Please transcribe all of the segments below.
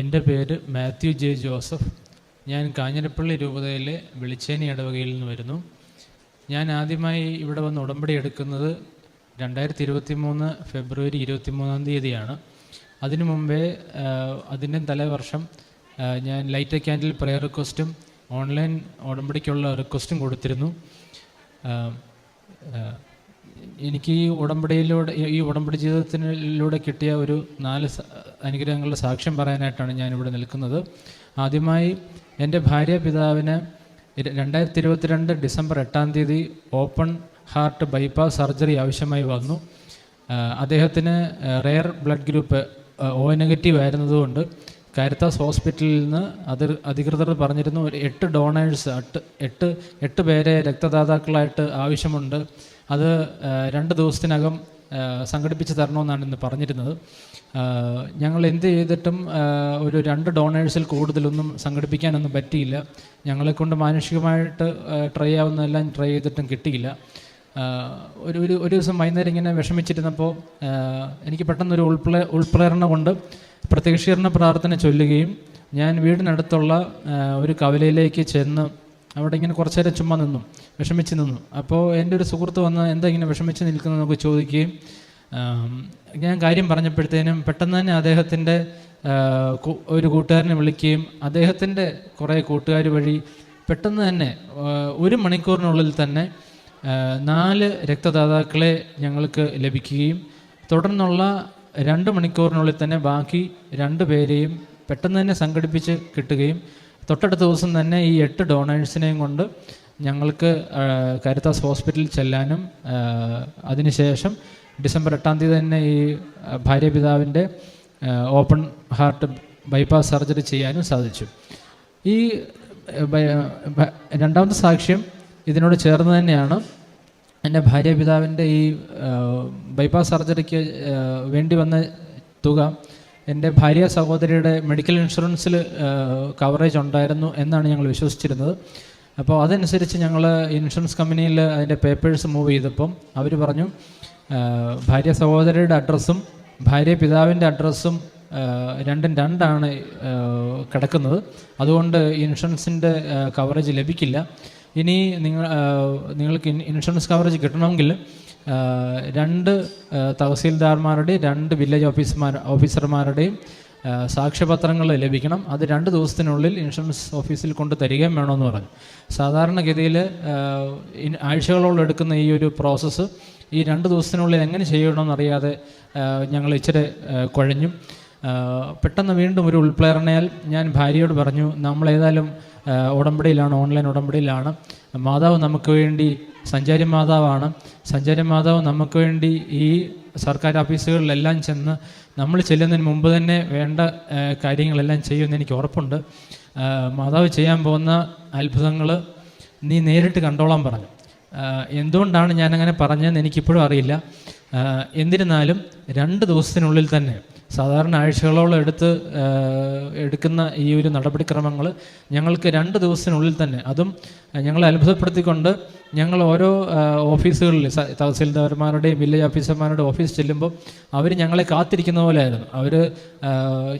എന്റെ പേര് Mathew J Joseph. ഞാൻ കാഞ്ഞിരപ്പള്ളി രൂപതയിലെ വെളിച്ചേനി ഇടവകയിൽ നിന്ന് വരുന്നു. ഞാൻ ആദ്യമായി ഇവിടെ വന്ന് ഉടമ്പടി എടുക്കുന്നത് രണ്ടായിരത്തി ഇരുപത്തി മൂന്ന് ഫെബ്രുവരി ഇരുപത്തി മൂന്നാം തീയതിയാണ്. അതിനു മുമ്പേ അതിന്റെ തലേവർഷം ഞാൻ ലൈറ്റ് ക്യാൻഡിൽ പ്രെയർ റിക്വസ്റ്റും ഓൺലൈൻ ഉടമ്പടിക്കുള്ള റിക്വസ്റ്റും കൊടുത്തിരുന്നു. എനിക്ക് ഈ ഉടമ്പടിയിലൂടെ ഈ ഉടമ്പടി ജീവിതത്തിലൂടെ കിട്ടിയ ഒരു നാല് അനുഗ്രഹങ്ങളുടെ സാക്ഷ്യം പറയാനായിട്ടാണ് ഞാനിവിടെ നിൽക്കുന്നത്. ആദ്യമായി എന്റെ ഭാര്യ പിതാവിന് രണ്ടായിരത്തി ഇരുപത്തിരണ്ട് ഡിസംബർ എട്ടാം തീയതി ഓപ്പൺ ഹാർട്ട് ബൈപ്പാസ് സർജറി ആവശ്യമായി വന്നു. അദ്ദേഹത്തിന് rare blood group O negative ആയിരുന്നതുകൊണ്ട് Caritas ഹോസ്പിറ്റലിൽ നിന്ന് അതിർ അധികൃതർ പറഞ്ഞിരുന്നു എട്ട് ഡോണേഴ്സ് എട്ട് എട്ട് എട്ട് പേരെ രക്തദാതാക്കളായിട്ട് ആവശ്യമുണ്ട്. അത് രണ്ട് ദിവസത്തിനകം സംഘടിപ്പിച്ച് തരണമെന്നാണ് ഇന്ന് പറഞ്ഞിരുന്നത്. ഞങ്ങൾ എന്ത് ചെയ്തിട്ടും ഒരു രണ്ട് ഡോണേഴ്സിൽ കൂടുതലൊന്നും സംഘടിപ്പിക്കാനൊന്നും പറ്റിയില്ല. ഞങ്ങളെക്കൊണ്ട് മാനുഷികമായിട്ട് ട്രൈ ആവുന്നതെല്ലാം ട്രൈ ചെയ്തിട്ടും കിട്ടിയില്ല. ഒരു ഒരു ഒരു ദിവസം വൈകുന്നേരം ഇങ്ങനെ വിഷമിച്ചിരുന്നപ്പോൾ എനിക്ക് പെട്ടെന്നൊരു ഉൾപ്ലേ ഉൾപ്രേരണ കൊണ്ട് പ്രത്യക്ഷീകരണ പ്രാർത്ഥന ചൊല്ലുകയും ഞാൻ വീടിനടുത്തുള്ള ഒരു കവലയിലേക്ക് ചെന്ന് അവിടെ ഇങ്ങനെ കുറച്ചു നേരം ചുമ്മാ നിന്നു വിഷമിച്ച് നിന്നു. അപ്പോൾ എന്റെ ഒരു സുഹൃത്ത് വന്ന് എന്താ ഇങ്ങനെ വിഷമിച്ച് നിൽക്കുന്നത് നമുക്ക് ചോദിക്കുകയും ഞാൻ കാര്യം പറഞ്ഞപ്പോഴത്തേനും പെട്ടെന്ന് തന്നെ അദ്ദേഹത്തിന്റെ ഒരു കൂട്ടുകാരനെ വിളിക്കുകയും അദ്ദേഹത്തിന്റെ കുറേ കൂട്ടുകാർ വഴി പെട്ടെന്ന് തന്നെ ഒരു മണിക്കൂറിനുള്ളിൽ തന്നെ നാല് രക്തദാതാക്കളെ ഞങ്ങൾക്ക് ലഭിക്കുകയും തുടർന്നുള്ള രണ്ട് മണിക്കൂറിനുള്ളിൽ തന്നെ ബാക്കി രണ്ട് പേരെയും പെട്ടെന്ന് തന്നെ സംഘടിപ്പിച്ച് കിട്ടുകയും തൊട്ടടുത്ത ദിവസം തന്നെ ഈ എട്ട് ഡോണേഴ്സിനെയും കൊണ്ട് ഞങ്ങൾക്ക് കരുത്താസ് ഹോസ്പിറ്റലിൽ ചെല്ലാനും അതിനുശേഷം ഡിസംബർ എട്ടാം തീയതി തന്നെ ഈ ഭാര്യ പിതാവിന്റെ ഓപ്പൺ ഹാർട്ട് ബൈപ്പാസ് സർജറി ചെയ്യാനും സാധിച്ചു. ഈ രണ്ടാമത്തെ സാക്ഷ്യം ഇതിനോട് ചേർന്ന് തന്നെയാണ് എന്റെ ഭാര്യ പിതാവിന്റെ ഈ ബൈപ്പാസ് സർജറിക്ക് വേണ്ടി വന്ന തുക എന്റെ ഭാര്യ സഹോദരിയുടെ മെഡിക്കൽ ഇൻഷുറൻസിൽ കവറേജ് ഉണ്ടായിരുന്നു എന്നാണ് ഞങ്ങൾ വിശ്വസിച്ചിരുന്നത്. അപ്പോൾ അതനുസരിച്ച് ഞങ്ങൾ ഇൻഷുറൻസ് കമ്പനിയിൽ അതിന്റെ പേപ്പേഴ്സ് മൂവ് ചെയ്തപ്പം അവർ പറഞ്ഞു ഭാര്യ സഹോദരിയുടെ അഡ്രസ്സും ഭാര്യ പിതാവിന്റെ അഡ്രസ്സും രണ്ടും രണ്ടാണ് കിടക്കുന്നത്. അതുകൊണ്ട് ഇൻഷുറൻസിന്റെ കവറേജ് ലഭിക്കില്ല. ഇനി നിങ്ങൾ നിങ്ങൾക്ക് ഇൻഷുറൻസ് കവറേജ് കിട്ടണമെങ്കിൽ രണ്ട് തഹസീൽദാർമാരുടെയും രണ്ട് വില്ലേജ് ഓഫീസർമാർ ഓഫീസർമാരുടെയും സാക്ഷ്യപത്രങ്ങൾ ലഭിക്കണം. അത് രണ്ട് ദിവസത്തിനുള്ളിൽ ഇൻഷുറൻസ് ഓഫീസിൽ കൊണ്ട് തരികയും വേണമെന്ന് പറഞ്ഞു. സാധാരണഗതിയിൽ ആഴ്ചകളോളം എടുക്കുന്ന ഈ ഒരു പ്രോസസ്സ് ഈ രണ്ട് ദിവസത്തിനുള്ളിൽ എങ്ങനെ ചെയ്യണമെന്നറിയാതെ ഞങ്ങൾ ഇച്ചിരി കുഴഞ്ഞു. പെട്ടെന്ന് വീണ്ടും ഒരു ഉൾപ്രേരണയാൽ ഞാൻ ഭാര്യയോട് പറഞ്ഞു ആ, ഉടമ്പടിയിലാണ് ഓൺലൈൻ ഉടമ്പടിയിലാണ്. മാതാവ് നമുക്ക് വേണ്ടി സഞ്ചാരി മാതാവാണ്. സഞ്ചാരി മാതാവ് നമുക്ക് വേണ്ടി ഈ സർക്കാർ ഓഫീസുകളിലെല്ലാം ചെന്ന് നമ്മൾ ചെല്ലുന്നതിന് മുമ്പ് തന്നെ വേണ്ട കാര്യങ്ങളെല്ലാം ചെയ്യുമെന്ന് എനിക്ക് ഉറപ്പുണ്ട്. മാതാവ് ചെയ്യാൻ പോകുന്ന അത്ഭുതങ്ങൾ നീ നേരിട്ട് കണ്ടോളാൻ പറഞ്ഞു. എന്തുകൊണ്ടാണ് ഞാനങ്ങനെ പറഞ്ഞതെന്ന് എനിക്കിപ്പോഴും അറിയില്ല. എന്നിരുന്നാലും രണ്ട് ദിവസത്തിനുള്ളിൽ തന്നെ സാധാരണ ആഴ്ചകളോളം എടുത്ത് എടുക്കുന്ന ഈ ഒരു നടപടിക്രമങ്ങൾ ഞങ്ങൾക്ക് രണ്ട് ദിവസത്തിനുള്ളിൽ തന്നെ. അതും ഞങ്ങളെ അത്ഭുതപ്പെടുത്തിക്കൊണ്ട് ഞങ്ങൾ ഓരോ ഓഫീസുകളിൽ തഹസീൽദാർമാരുടെയും വില്ലേജ് ഓഫീസർമാരുടെ ഓഫീസ് ചെല്ലുമ്പോൾ അവർ ഞങ്ങളെ കാത്തിരിക്കുന്ന പോലെയായിരുന്നു. അവർ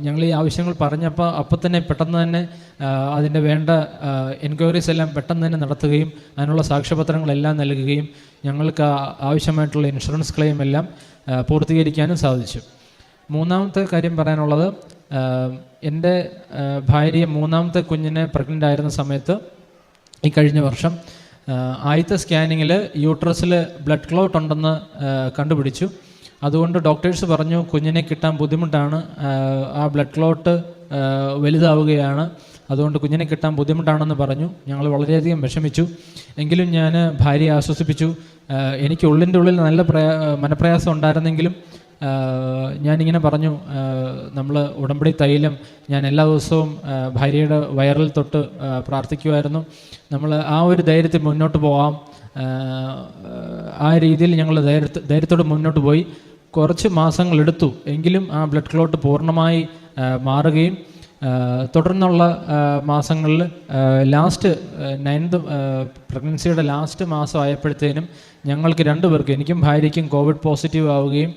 ഞങ്ങൾ ഈ ആവശ്യങ്ങൾ പറഞ്ഞപ്പോൾ അപ്പം തന്നെ പെട്ടെന്ന് തന്നെ അതിന്റെ വേണ്ട എൻക്വയറീസ് എല്ലാം പെട്ടെന്ന് തന്നെ നടത്തുകയും അതിനുള്ള സാക്ഷ്യപത്രങ്ങളെല്ലാം നൽകുകയും ഞങ്ങൾക്ക് ആവശ്യമായിട്ടുള്ള ഇൻഷുറൻസ് ക്ലെയിം എല്ലാം പൂർത്തീകരിക്കാനും സാധിച്ചു. മൂന്നാമത്തെ കാര്യം പറയാനുള്ളത് എന്റെ ഭാര്യ മൂന്നാമത്തെ കുഞ്ഞിനെ പ്രഗ്നന്റ് ആയിരുന്ന സമയത്ത് ഈ കഴിഞ്ഞ വർഷം ആദ്യത്തെ സ്കാനിങ്ങിൽ യൂട്രസിൽ ബ്ലഡ് ക്ലോട്ട് ഉണ്ടെന്ന് കണ്ടുപിടിച്ചു. അതുകൊണ്ട് ഡോക്ടേഴ്സ് പറഞ്ഞു കുഞ്ഞിനെ കിട്ടാൻ ബുദ്ധിമുട്ടാണ്. ആ, ബ്ലഡ് ക്ലോട്ട് വലുതാവുകയാണ്. അതുകൊണ്ട് കുഞ്ഞിനെ കിട്ടാൻ ബുദ്ധിമുട്ടാണെന്ന് പറഞ്ഞു. ഞങ്ങൾ വളരെയധികം വിഷമിച്ചു. എങ്കിലും ഞാൻ ഭാര്യയെ ആശ്വസിപ്പിച്ചു. എനിക്ക് ഉള്ളിന്റെ ഉള്ളിൽ നല്ല പ്രയാ മനപ്രയാസം ഉണ്ടായിരുന്നെങ്കിലും ഞാനിങ്ങനെ പറഞ്ഞു നമ്മൾ ഉടമ്പടി തൈലം ഞാൻ എല്ലാ ദിവസവും ഭാര്യയുടെ വയറിൽ തൊട്ട് പ്രാർത്ഥിക്കുമായിരുന്നു നമ്മൾ ആ ഒരു ധൈര്യത്തിൽ മുന്നോട്ട് പോകാം ആ, രീതിയിൽ ഞങ്ങൾ ധൈര്യത്ത് ധൈര്യത്തോട് മുന്നോട്ട് പോയി. കുറച്ച് മാസങ്ങളെടുത്തു. എങ്കിലും ആ ബ്ലഡ് ക്ലോട്ട് പൂർണമായി മാറുകയും തുടർന്നുള്ള മാസങ്ങളിൽ ലാസ്റ്റ് നയൻത് പ്രഗ്നൻസിയുടെ ലാസ്റ്റ് മാസം ആയപ്പോഴത്തേനും ഞങ്ങൾക്ക് രണ്ടുപേർക്കും എനിക്കും ഭാര്യയ്ക്കും കോവിഡ് പോസിറ്റീവ് ആവുകയും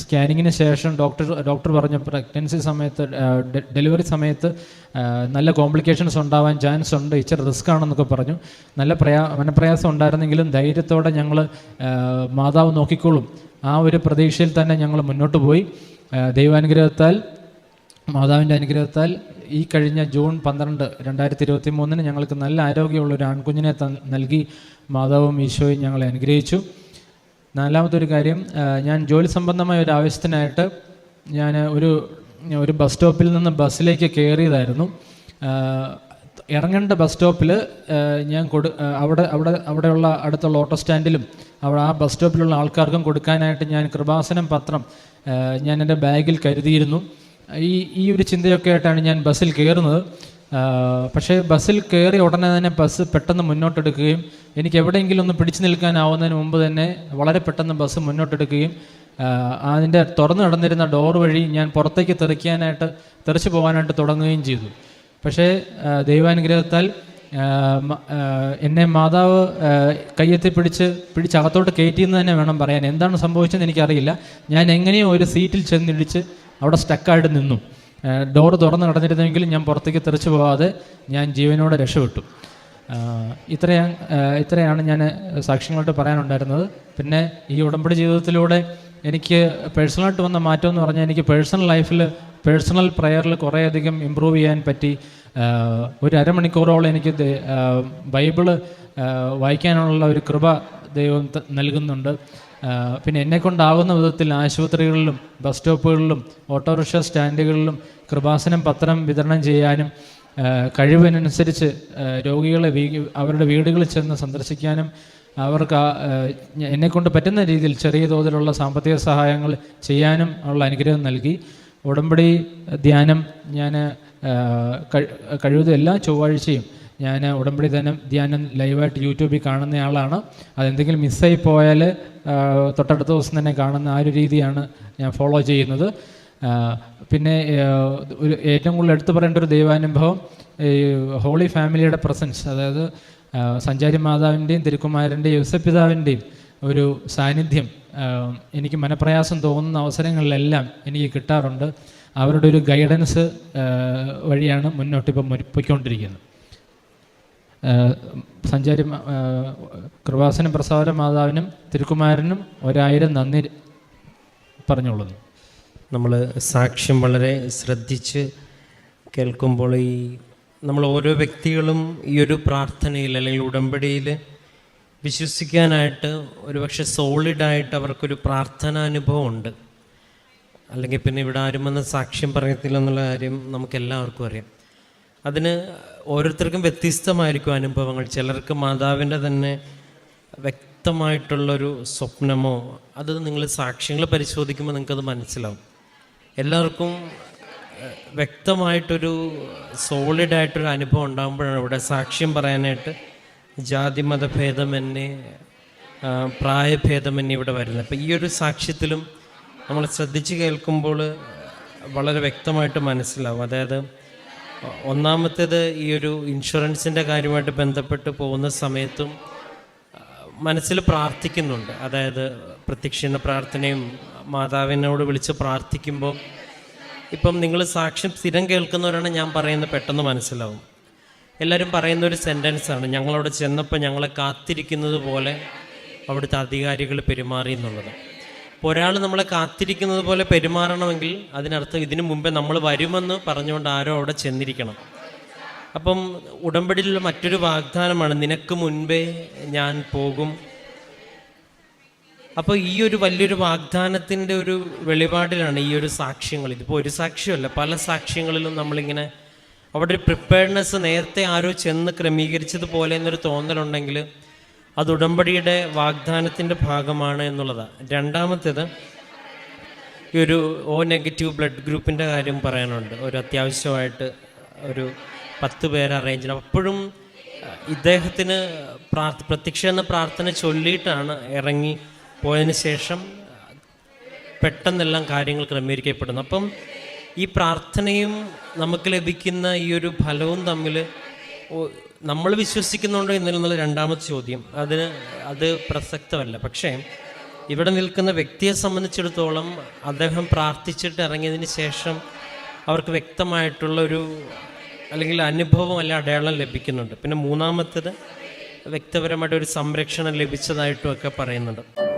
സ്കാനിങ്ങിന് ശേഷം ഡോക്ടർ ഡോക്ടർ പറഞ്ഞ പ്രഗ്നൻസി സമയത്ത് ഡെലിവറി സമയത്ത് നല്ല കോംപ്ലിക്കേഷൻസ് ഉണ്ടാവാൻ ചാൻസ് ഉണ്ട് ഇച്ചിരി റിസ്ക് ആണെന്നൊക്കെ പറഞ്ഞു. നല്ല പ്രയാ മനപ്രയാസം ഉണ്ടായിരുന്നെങ്കിലും ധൈര്യത്തോടെ ഞങ്ങൾ മാതാവ് നോക്കിക്കോളും. ആ ഒരു പ്രതീക്ഷയിൽ തന്നെ ഞങ്ങൾ മുന്നോട്ട് പോയി. ദൈവാനുഗ്രഹത്താൽ മാതാവിന്റെ അനുഗ്രഹത്താൽ ഈ കഴിഞ്ഞ ജൂൺ പന്ത്രണ്ട് രണ്ടായിരത്തി ഇരുപത്തി മൂന്നിന് ഞങ്ങൾക്ക് നല്ല ആരോഗ്യമുള്ള ഒരു ആൺകുഞ്ഞിനെ നൽകി മാതാവും ഈശോയും ഞങ്ങളെ അനുഗ്രഹിച്ചു. നാലാമതൊരു കാര്യം ഞാൻ ജോലി സംബന്ധമായ ഒരു ആവശ്യത്തിനായിട്ട് ഞാൻ ഒരു ഒരു ബസ് സ്റ്റോപ്പിൽ നിന്ന് ബസ്സിലേക്ക് കയറിയതായിരുന്നു. ഇറങ്ങേണ്ട ബസ് സ്റ്റോപ്പിൽ ഞാൻ കൊടു അവിടെ അവിടെ അവിടെയുള്ള അടുത്തുള്ള ഓട്ടോ സ്റ്റാൻഡിലും അവിടെ ആ ബസ് സ്റ്റോപ്പിലുള്ള ആൾക്കാർക്കും കൊടുക്കാനായിട്ട് ഞാൻ കൃപാസനം പത്രം ഞാൻ എന്റെ ബാഗിൽ കരുതിയിരുന്നു. ഈ ഈ ഒരു ചിന്തയൊക്കെ ആയിട്ടാണ് ഞാൻ ബസ്സിൽ കയറുന്നത്. പക്ഷേ ബസ്സിൽ കയറി ഉടനെ തന്നെ ബസ് പെട്ടെന്ന് മുന്നോട്ടെടുക്കുകയും എനിക്ക് എവിടെയെങ്കിലും ഒന്ന് പിടിച്ചു നിൽക്കാനാവുന്നതിന് മുമ്പ് തന്നെ വളരെ പെട്ടെന്ന് ബസ് മുന്നോട്ടെടുക്കുകയും അതിന്റെ തുറന്നു കിടന്നിരുന്ന ഡോർ വഴി ഞാൻ പുറത്തേക്ക് തെറിക്കാനായിട്ട് തെറിച്ചു പോകാനായിട്ട് തുടങ്ങുകയും ചെയ്തു. പക്ഷേ ദൈവാനുഗ്രഹത്താൽ എന്നെ മാതാവ് കയ്യെത്തി പിടിച്ച് പിടിച്ചകത്തോട്ട് കയറ്റിയെന്ന് തന്നെ വേണം പറയാൻ. എന്താണ് സംഭവിച്ചതെന്ന് എനിക്കറിയില്ല. ഞാൻ എങ്ങനെയോ ഒരു സീറ്റിൽ ചെന്നിടിച്ച് അവിടെ സ്റ്റക്കായിട്ട് നിന്നു. ഡോറ് തുറന്ന് നടന്നിരുന്നെങ്കിൽ ഞാൻ പുറത്തേക്ക് തെറിച്ചു പോകാതെ ഞാൻ ജീവനോടെ രക്ഷപ്പെട്ടു. ഇത്രയാ ഇത്രയാണ് ഞാൻ സാക്ഷ്യങ്ങളായിട്ട് പറയാനുണ്ടായിരുന്നത്. പിന്നെ ഈ ഉടമ്പടി ജീവിതത്തിലൂടെ എനിക്ക് പേഴ്സണലായിട്ട് വന്ന മാറ്റം എന്ന് പറഞ്ഞാൽ എനിക്ക് പേഴ്സണൽ ലൈഫിൽ പേഴ്സണൽ പ്രയറിൽ കുറേയധികം ഇമ്പ്രൂവ് ചെയ്യാൻ പറ്റി. ഒരു അരമണിക്കൂറോളം എനിക്ക് ബൈബിൾ വായിക്കാനുള്ള ഒരു കൃപ ദൈവം നൽകുന്നുണ്ട്. പിന്നെ എന്നെ കൊണ്ടാവുന്ന വിധത്തിൽ ആശുപത്രികളിലും ബസ് സ്റ്റോപ്പുകളിലും ഓട്ടോറിക്ഷ സ്റ്റാൻഡുകളിലും കൃപാസനം പത്രം വിതരണം ചെയ്യാനും കഴിവിനനുസരിച്ച് രോഗികളെ അവരുടെ വീടുകളിൽ ചെന്ന് സന്ദർശിക്കാനും അവർക്ക് എന്നെക്കൊണ്ട് പറ്റുന്ന രീതിയിൽ ചെറിയ തോതിലുള്ള സാമ്പത്തിക സഹായങ്ങൾ ചെയ്യാനും ഉള്ള അനുഗ്രഹം നൽകി. ഉടമ്പടി ധ്യാനം ഞാൻ കഴിവതും എല്ലാ ചൊവ്വാഴ്ചയും ഞാൻ ഉടമ്പടി ധ്യാനം ധ്യാനം ലൈവായിട്ട് യൂട്യൂബിൽ കാണുന്ന ആളാണ്. അതെന്തെങ്കിലും മിസ്സായി പോയാൽ തൊട്ടടുത്ത ദിവസം തന്നെ കാണുന്ന ആ ഒരു രീതിയാണ് ഞാൻ ഫോളോ ചെയ്യുന്നത്. പിന്നെ ഒരു ഏറ്റവും കൂടുതൽ എടുത്തു പറയേണ്ട ഒരു ദൈവാനുഭവം ഈ ഹോളി ഫാമിലിയുടെ പ്രസൻസ് അതായത് സഞ്ചാരി മാതാവിന്റെയും തിരുക്കുമാരന്റെയും യോസപിതാവിന്റെയും ഒരു സാന്നിധ്യം എനിക്ക് മനപ്രയാസം തോന്നുന്ന അവസരങ്ങളിലെല്ലാം എനിക്ക് കിട്ടാറുണ്ട്. അവരുടെ ഒരു ഗൈഡൻസ് വഴിയാണ് മുന്നോട്ടിപ്പം പൊയ്ക്കൊണ്ടിരിക്കുന്നത് സഞ്ചാരി കൃപാസനം പ്രസാദ മാതാവിനും തിരുക്കുമാരനും ഒരായിരം നന്ദി പറഞ്ഞോളുന്നു നമ്മൾ സാക്ഷ്യം വളരെ ശ്രദ്ധിച്ച് കേൾക്കുമ്പോൾ ഈ നമ്മൾ ഓരോ വ്യക്തികളും ഈ ഒരു പ്രാർത്ഥനയിൽ അല്ലെങ്കിൽ ഉടമ്പടിയിൽ വിശ്വസിക്കാനായിട്ട് ഒരുപക്ഷെ സോളിഡായിട്ട് അവർക്കൊരു പ്രാർത്ഥനാനുഭവം ഉണ്ട് അല്ലെങ്കിൽ പിന്നെ ഇവിടെ ആരും വന്ന് സാക്ഷ്യം പറയത്തില്ല എന്നുള്ള കാര്യം നമുക്കെല്ലാവർക്കും അറിയാം. അതിന് ഓരോരുത്തർക്കും വ്യത്യസ്തമായിരിക്കും അനുഭവങ്ങൾ. ചിലർക്ക് മാതാവിന്റെ തന്നെ വ്യക്തമായിട്ടുള്ളൊരു സ്വപ്നമോ അത് നിങ്ങൾ സാക്ഷ്യങ്ങൾ പരിശോധിക്കുമ്പോൾ നിങ്ങൾക്കത് മനസ്സിലാവും. എല്ലാവർക്കും വ്യക്തമായിട്ടൊരു സോളിഡായിട്ടൊരു അനുഭവം ഉണ്ടാകുമ്പോഴാണ് ഇവിടെ സാക്ഷ്യം പറയാനായിട്ട് ജാതി മതഭേദമന്യേ ആ, പ്രായഭേദമന്യേ ഇവിടെ വരുന്നത്. അപ്പം ഈ ഒരു സാക്ഷ്യത്തിലും നമ്മൾ ശ്രദ്ധിച്ച് കേൾക്കുമ്പോൾ വളരെ വ്യക്തമായിട്ട് മനസ്സിലാവും. അതായത് ഒന്നാമത്തേത് ഈ ഒരു ഇൻഷുറൻസിന്റെ കാര്യമായിട്ട് ബന്ധപ്പെട്ട് പോകുന്ന സമയത്തും മനസ്സിൽ പ്രാർത്ഥിക്കുന്നുണ്ട്. അതായത് പ്രത്യക്ഷീണ പ്രാർത്ഥനയും മാതാവിനോട് വിളിച്ച് പ്രാർത്ഥിക്കുമ്പോൾ ഇപ്പം നിങ്ങൾ സാക്ഷ്യം സ്ഥിരം കേൾക്കുന്നവരാണ് ഞാൻ പറയുന്നത് പെട്ടെന്ന് മനസ്സിലാവും. എല്ലാവരും പറയുന്ന ഒരു സെന്റൻസാണ് ഞങ്ങളവിടെ ചെന്നപ്പോൾ ഞങ്ങളെ കാത്തിരിക്കുന്നത് പോലെ അവിടുത്തെ അധികാരികൾ പെരുമാറി എന്നുള്ളത്. ഒരാൾ നമ്മളെ കാത്തിരിക്കുന്നത് പോലെ പെരുമാറണമെങ്കിൽ അതിനർത്ഥം ഇതിനു മുമ്പേ നമ്മൾ വരുമെന്ന് പറഞ്ഞുകൊണ്ട് ആരോ അവിടെ ചെന്നിരിക്കണം. അപ്പം ഉടമ്പടിയിലുള്ള മറ്റൊരു വാഗ്ദാനമാണ് നിനക്ക് മുൻപേ ഞാൻ പോകും. അപ്പോൾ ഈ ഒരു വലിയൊരു വാഗ്ദാനത്തിന്റെ ഒരു വെളിപാടിലാണ് ഈ ഒരു സാക്ഷ്യങ്ങൾ. ഇതിപ്പോൾ ഒരു സാക്ഷ്യമല്ല പല സാക്ഷ്യങ്ങളിലും നമ്മളിങ്ങനെ അവിടെ ഒരു പ്രിപ്പയർനെസ് നേരത്തെ ആരോ ചെന്ന് ക്രമീകരിച്ചതുപോലെ എന്നൊരു തോന്നലുണ്ടെങ്കിൽ അത് ഉടമ്പടിയുടെ വാഗ്ദാനത്തിന്റെ ഭാഗമാണ് എന്നുള്ളതാണ് രണ്ടാമത്തേത് ഈ ഒരു ഓ നെഗറ്റീവ് ബ്ലഡ് ഗ്രൂപ്പിന്റെ കാര്യം പറയാനുണ്ട്. ഒരു അത്യാവശ്യമായിട്ട് ഒരു പത്ത് പേര് അറേഞ്ച് ചെയ്യണം. അപ്പോഴും ഇദ്ദേഹത്തിന് പ്രാർത്ഥ പ്രത്യക്ഷ എന്ന പ്രാർത്ഥന ചൊല്ലിയിട്ടാണ് ഇറങ്ങി പോയതിന് ശേഷം പെട്ടെന്നെല്ലാം കാര്യങ്ങൾ ക്രമീകരിക്കപ്പെടുന്നു അപ്പം ഈ പ്രാർത്ഥനയും നമുക്ക് ലഭിക്കുന്ന ഈ ഒരു ഫലവും തമ്മിൽ നമ്മൾ വിശ്വസിക്കുന്നുണ്ടോ എന്നുള്ള രണ്ടാമത്തെ ചോദ്യം. അതിന് അത് പ്രസക്തമല്ല. പക്ഷേ ഇവിടെ നിൽക്കുന്ന വ്യക്തിയെ സംബന്ധിച്ചിടത്തോളം അദ്ദേഹം പ്രാർത്ഥിച്ചിട്ട് ഇറങ്ങിയതിന് ശേഷം അവർക്ക് വ്യക്തമായിട്ടുള്ള ഒരു അല്ലെങ്കിൽ അനുഭവം അല്ല അടയാളം ലഭിക്കുന്നുണ്ട്. പിന്നെ മൂന്നാമത്തേത് വ്യക്തിപരമായിട്ട് ഒരു സംരക്ഷണം ലഭിച്ചതായിട്ടും ഒക്കെ പറയുന്നുണ്ട്.